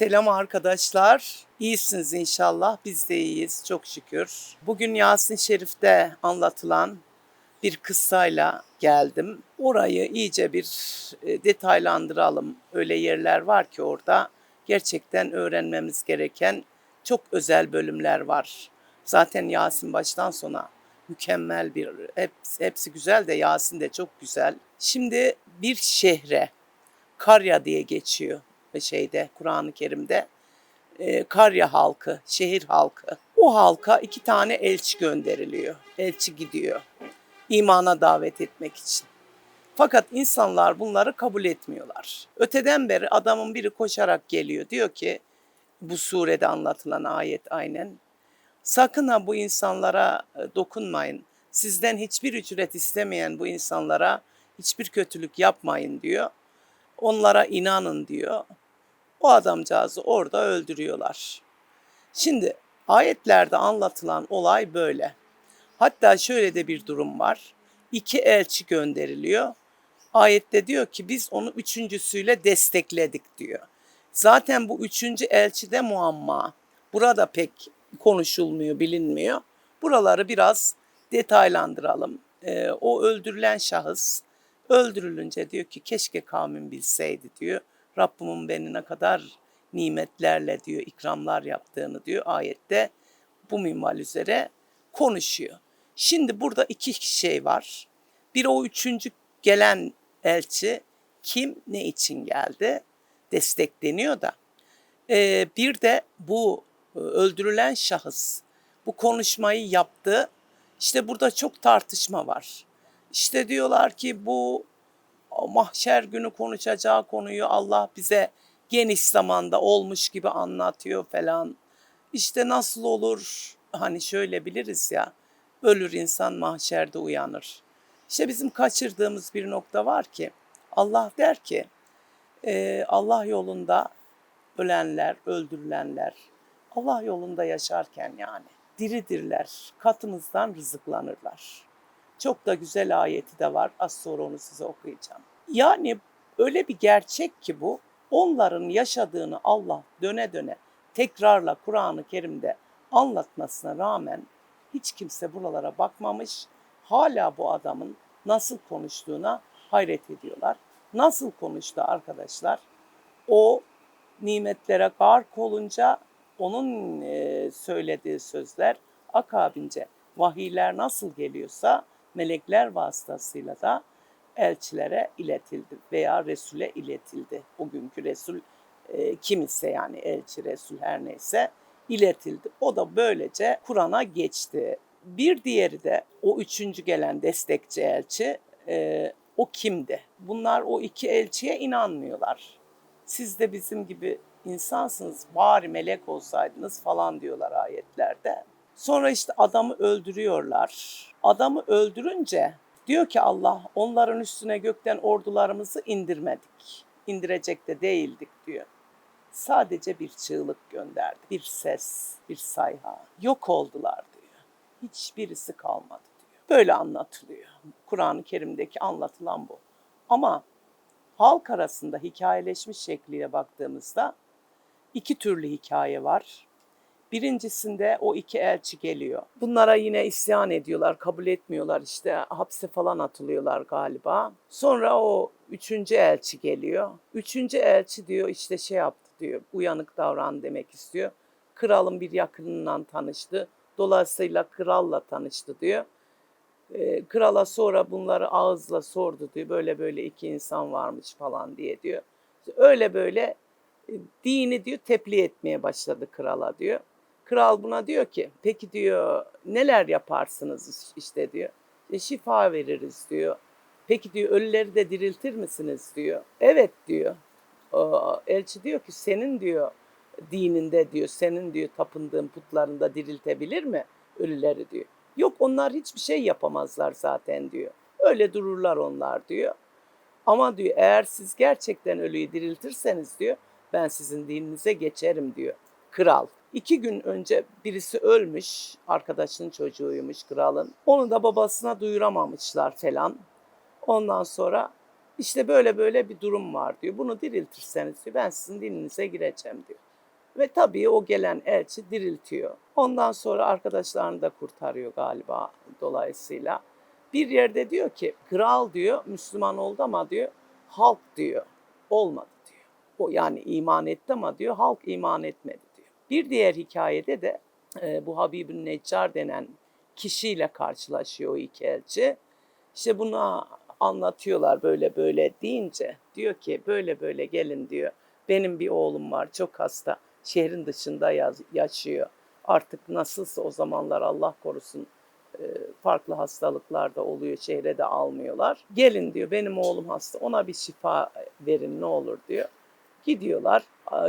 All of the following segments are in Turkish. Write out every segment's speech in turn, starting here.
Selam arkadaşlar. İyisiniz inşallah. Biz de iyiyiz çok şükür. Bugün Yasin Şerif'te anlatılan bir kıssayla geldim. Orayı iyice bir e, detaylandıralım. Öyle yerler var ki orada gerçekten öğrenmemiz gereken çok özel bölümler var. Zaten Yasin baştan sona mükemmel bir hepsi, hepsi güzel de Yasin de çok güzel. Şimdi bir şehre Karya diye geçiyor şeyde Kur'an-ı Kerim'de. Ee, Karya halkı, şehir halkı. O halka iki tane elçi gönderiliyor. Elçi gidiyor. imana davet etmek için. Fakat insanlar bunları kabul etmiyorlar. Öteden beri adamın biri koşarak geliyor. Diyor ki bu surede anlatılan ayet aynen. Sakın ha bu insanlara e, dokunmayın. Sizden hiçbir ücret istemeyen bu insanlara hiçbir kötülük yapmayın diyor. Onlara inanın diyor. O adamcağızı orada öldürüyorlar. Şimdi ayetlerde anlatılan olay böyle. Hatta şöyle de bir durum var. İki elçi gönderiliyor. Ayette diyor ki biz onu üçüncüsüyle destekledik diyor. Zaten bu üçüncü elçi de muamma. Burada pek konuşulmuyor, bilinmiyor. Buraları biraz detaylandıralım. Ee, o öldürülen şahıs öldürülünce diyor ki keşke kavmin bilseydi diyor. Rabbimin beni ne kadar nimetlerle diyor, ikramlar yaptığını diyor ayette bu minval üzere konuşuyor. Şimdi burada iki şey var. Bir o üçüncü gelen elçi kim ne için geldi destekleniyor da. Ee, bir de bu e, öldürülen şahıs bu konuşmayı yaptı. İşte burada çok tartışma var. İşte diyorlar ki bu mahşer günü konuşacağı konuyu Allah bize geniş zamanda olmuş gibi anlatıyor falan. İşte nasıl olur? Hani şöyle biliriz ya. Ölür insan mahşerde uyanır. İşte bizim kaçırdığımız bir nokta var ki Allah der ki e, Allah yolunda ölenler, öldürülenler Allah yolunda yaşarken yani diridirler, katımızdan rızıklanırlar. Çok da güzel ayeti de var. Az sonra onu size okuyacağım. Yani öyle bir gerçek ki bu. Onların yaşadığını Allah döne döne tekrarla Kur'an-ı Kerim'de anlatmasına rağmen hiç kimse buralara bakmamış. Hala bu adamın nasıl konuştuğuna hayret ediyorlar. Nasıl konuştu arkadaşlar? O nimetlere gark olunca onun e, söylediği sözler akabince vahiyler nasıl geliyorsa melekler vasıtasıyla da elçilere iletildi veya Resul'e iletildi. O günkü Resul e, kim ise yani elçi Resul her neyse iletildi. O da böylece Kur'an'a geçti. Bir diğeri de o üçüncü gelen destekçi elçi e, o kimdi? Bunlar o iki elçiye inanmıyorlar. Siz de bizim gibi insansınız bari melek olsaydınız falan diyorlar ayetlerde. Sonra işte adamı öldürüyorlar. Adamı öldürünce diyor ki Allah onların üstüne gökten ordularımızı indirmedik. İndirecek de değildik diyor. Sadece bir çığlık gönderdi. Bir ses, bir sayha. Yok oldular diyor. Hiçbirisi kalmadı diyor. Böyle anlatılıyor. Kur'an-ı Kerim'deki anlatılan bu. Ama halk arasında hikayeleşmiş şekliyle baktığımızda iki türlü hikaye var. Birincisinde o iki elçi geliyor. Bunlara yine isyan ediyorlar, kabul etmiyorlar işte hapse falan atılıyorlar galiba. Sonra o üçüncü elçi geliyor. Üçüncü elçi diyor işte şey yaptı diyor, uyanık davran demek istiyor. Kralın bir yakınından tanıştı. Dolayısıyla kralla tanıştı diyor. Ee, krala sonra bunları ağızla sordu diyor. Böyle böyle iki insan varmış falan diye diyor. Öyle böyle e, dini diyor tebliğ etmeye başladı krala diyor. Kral buna diyor ki peki diyor neler yaparsınız işte diyor. E, şifa veririz diyor. Peki diyor ölüleri de diriltir misiniz diyor. Evet diyor. Elçi diyor ki senin diyor dininde diyor senin diyor tapındığın putlarında diriltebilir mi ölüleri diyor. Yok onlar hiçbir şey yapamazlar zaten diyor. Öyle dururlar onlar diyor. Ama diyor eğer siz gerçekten ölüyü diriltirseniz diyor ben sizin dininize geçerim diyor. Kral. İki gün önce birisi ölmüş, arkadaşının çocuğuymuş kralın. Onu da babasına duyuramamışlar falan. Ondan sonra işte böyle böyle bir durum var diyor. Bunu diriltirseniz diyor ben sizin dininize gireceğim diyor. Ve tabii o gelen elçi diriltiyor. Ondan sonra arkadaşlarını da kurtarıyor galiba dolayısıyla. Bir yerde diyor ki kral diyor Müslüman oldu ama diyor halk diyor olmadı diyor. O yani iman etti ama diyor halk iman etmedi. Bir diğer hikayede de e, bu Habibün Neccar denen kişiyle karşılaşıyor iki elçi. İşte buna anlatıyorlar böyle böyle deyince diyor ki böyle böyle gelin diyor. Benim bir oğlum var çok hasta şehrin dışında yaz- yaşıyor. Artık nasılsa o zamanlar Allah korusun e, farklı hastalıklar da oluyor şehre de almıyorlar. Gelin diyor benim oğlum hasta ona bir şifa verin ne olur diyor. Gidiyorlar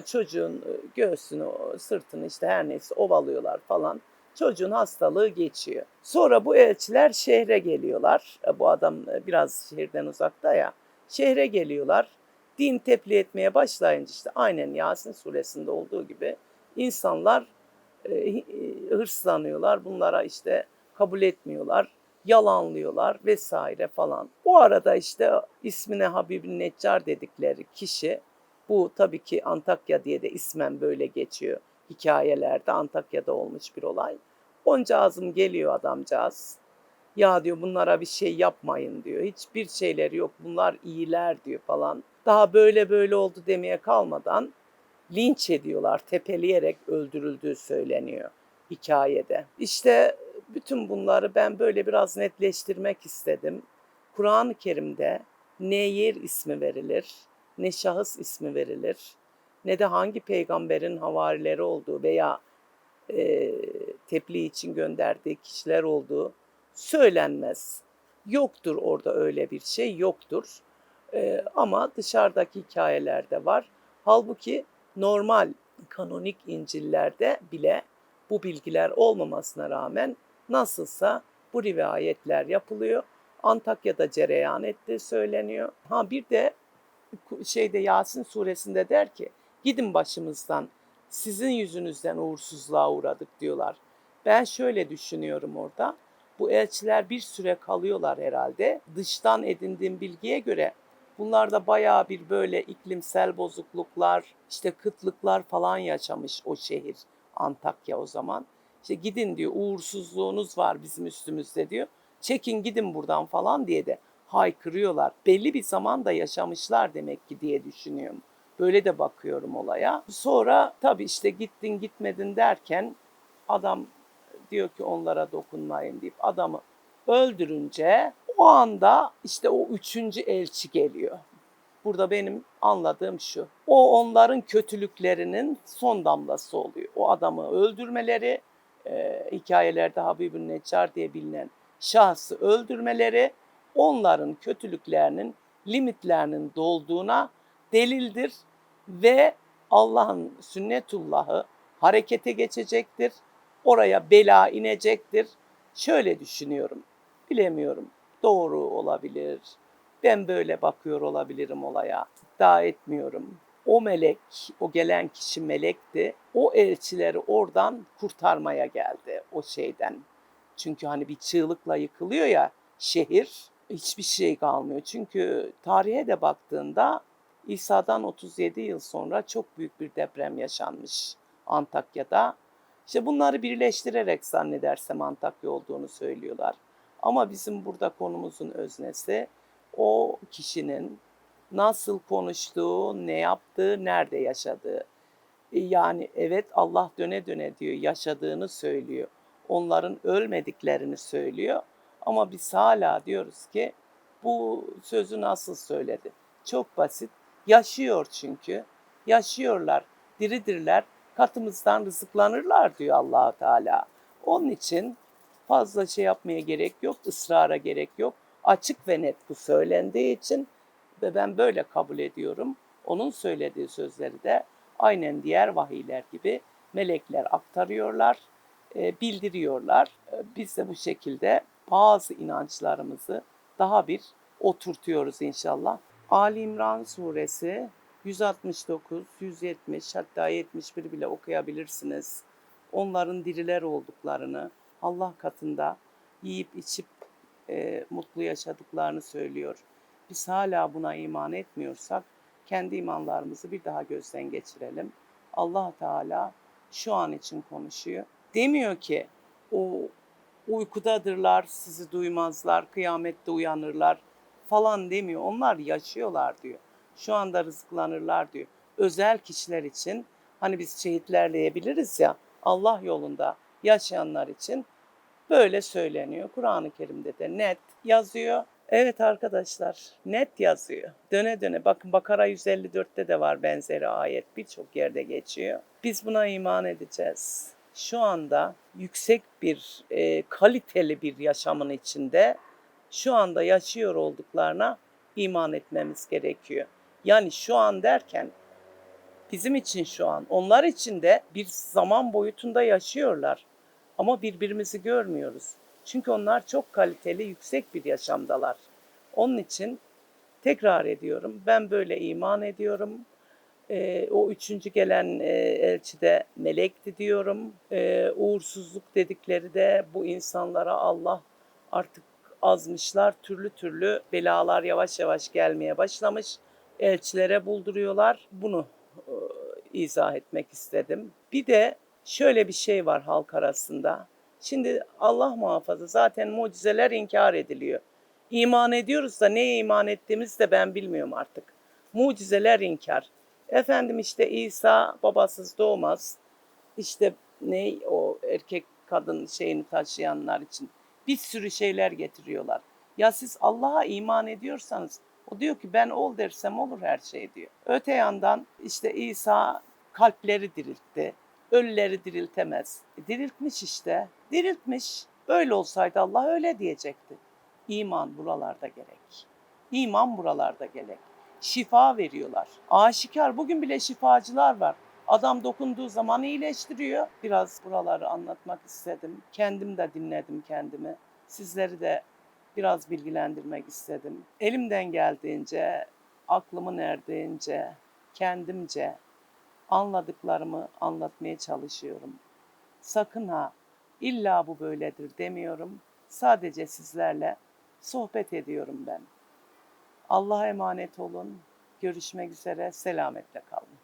çocuğun göğsünü sırtını işte her neyse ovalıyorlar falan. Çocuğun hastalığı geçiyor. Sonra bu elçiler şehre geliyorlar. E, Bu adam e, biraz şehirden uzakta ya. Şehre geliyorlar. Din tebliğ etmeye başlayınca işte aynen Yasin suresinde olduğu gibi insanlar e, hırslanıyorlar. Bunlara işte kabul etmiyorlar. Yalanlıyorlar vesaire falan. Bu arada işte ismine Habibin Neccar dedikleri kişi bu tabii ki Antakya diye de ismen böyle geçiyor hikayelerde. Antakya'da olmuş bir olay. Oncağızım geliyor adamcağız. Ya diyor bunlara bir şey yapmayın diyor. Hiçbir şeyleri yok. Bunlar iyiler diyor falan. Daha böyle böyle oldu demeye kalmadan linç ediyorlar. Tepeleyerek öldürüldüğü söyleniyor hikayede. İşte bütün bunları ben böyle biraz netleştirmek istedim. Kur'an-ı Kerim'de ne yer ismi verilir, ne şahıs ismi verilir, ne de hangi peygamberin havarileri olduğu veya e, tebliğ için gönderdiği kişiler olduğu söylenmez. Yoktur orada öyle bir şey yoktur. E, ama dışarıdaki hikayelerde var. Halbuki normal kanonik İncil'lerde bile bu bilgiler olmamasına rağmen nasılsa bu rivayetler yapılıyor. Antakya'da cereyan ettiği söyleniyor. Ha bir de şeyde Yasin suresinde der ki gidin başımızdan sizin yüzünüzden uğursuzluğa uğradık diyorlar. Ben şöyle düşünüyorum orada. Bu elçiler bir süre kalıyorlar herhalde. Dıştan edindiğim bilgiye göre bunlarda bayağı bir böyle iklimsel bozukluklar, işte kıtlıklar falan yaşamış o şehir Antakya o zaman. İşte gidin diyor uğursuzluğunuz var bizim üstümüzde diyor. Çekin gidin buradan falan diye de haykırıyorlar. Belli bir zaman da yaşamışlar demek ki diye düşünüyorum. Böyle de bakıyorum olaya. Sonra tabii işte gittin gitmedin derken adam diyor ki onlara dokunmayın deyip adamı öldürünce o anda işte o üçüncü elçi geliyor. Burada benim anladığım şu. O onların kötülüklerinin son damlası oluyor. O adamı öldürmeleri, e, hikayelerde Habibün Neccar diye bilinen şahsı öldürmeleri onların kötülüklerinin limitlerinin dolduğuna delildir ve Allah'ın sünnetullahı harekete geçecektir. Oraya bela inecektir. Şöyle düşünüyorum. Bilemiyorum. Doğru olabilir. Ben böyle bakıyor olabilirim olaya. Daha etmiyorum. O melek, o gelen kişi melekti. O elçileri oradan kurtarmaya geldi o şeyden. Çünkü hani bir çığlıkla yıkılıyor ya şehir hiçbir şey kalmıyor. Çünkü tarihe de baktığında İsa'dan 37 yıl sonra çok büyük bir deprem yaşanmış Antakya'da. İşte bunları birleştirerek zannedersem Antakya olduğunu söylüyorlar. Ama bizim burada konumuzun öznesi o kişinin nasıl konuştuğu, ne yaptığı, nerede yaşadığı. E, Yani evet Allah döne döne diyor yaşadığını söylüyor. Onların ölmediklerini söylüyor. Ama biz hala diyoruz ki bu sözü nasıl söyledi? Çok basit. Yaşıyor çünkü. Yaşıyorlar. Diridirler. Katımızdan rızıklanırlar diyor allah Teala. Onun için fazla şey yapmaya gerek yok. ısrara gerek yok. Açık ve net bu söylendiği için ve ben böyle kabul ediyorum. Onun söylediği sözleri de aynen diğer vahiyler gibi melekler aktarıyorlar, e, bildiriyorlar. E, Biz de bu şekilde bazı inançlarımızı daha bir oturtuyoruz inşallah. Ali İmran suresi 169, 170 hatta 71 bile okuyabilirsiniz. Onların diriler olduklarını, Allah katında yiyip içip e, mutlu yaşadıklarını söylüyor. Biz hala buna iman etmiyorsak kendi imanlarımızı bir daha gözden geçirelim. Allah Teala şu an için konuşuyor. Demiyor ki o uykudadırlar, sizi duymazlar, kıyamette uyanırlar falan demiyor. Onlar yaşıyorlar diyor. Şu anda rızıklanırlar diyor. Özel kişiler için hani biz şehitlerleyebiliriz ya Allah yolunda yaşayanlar için böyle söyleniyor. Kur'an-ı Kerim'de de net yazıyor. Evet arkadaşlar net yazıyor. Döne döne bakın Bakara 154'te de var benzeri ayet birçok yerde geçiyor. Biz buna iman edeceğiz. Şu anda yüksek bir e, kaliteli bir yaşamın içinde şu anda yaşıyor olduklarına iman etmemiz gerekiyor. Yani şu an derken bizim için şu an, onlar için de bir zaman boyutunda yaşıyorlar. Ama birbirimizi görmüyoruz. Çünkü onlar çok kaliteli, yüksek bir yaşamdalar. Onun için tekrar ediyorum, ben böyle iman ediyorum. Ee, o üçüncü gelen e, elçi de melekti diyorum. Ee, uğursuzluk dedikleri de bu insanlara Allah artık azmışlar. Türlü türlü belalar yavaş yavaş gelmeye başlamış. Elçilere bulduruyorlar. Bunu e, izah etmek istedim. Bir de şöyle bir şey var halk arasında. Şimdi Allah muhafaza zaten mucizeler inkar ediliyor. İman ediyoruz da neye iman ettiğimizi de ben bilmiyorum artık. Mucizeler inkar. Efendim işte İsa babasız doğmaz. İşte ne o erkek kadın şeyini taşıyanlar için bir sürü şeyler getiriyorlar. Ya siz Allah'a iman ediyorsanız o diyor ki ben ol dersem olur her şey diyor. Öte yandan işte İsa kalpleri diriltti. Ölüleri diriltemez. E, diriltmiş işte. Diriltmiş. Böyle olsaydı Allah öyle diyecekti. İman buralarda gerek. İman buralarda gerek. Şifa veriyorlar. Aşikar bugün bile şifacılar var. Adam dokunduğu zaman iyileştiriyor. Biraz buraları anlatmak istedim. Kendim de dinledim kendimi. Sizleri de biraz bilgilendirmek istedim. Elimden geldiğince, aklımın erdiğince, kendimce anladıklarımı anlatmaya çalışıyorum. Sakın ha illa bu böyledir demiyorum. Sadece sizlerle sohbet ediyorum ben. Allah'a emanet olun. Görüşmek üzere. Selametle kalın.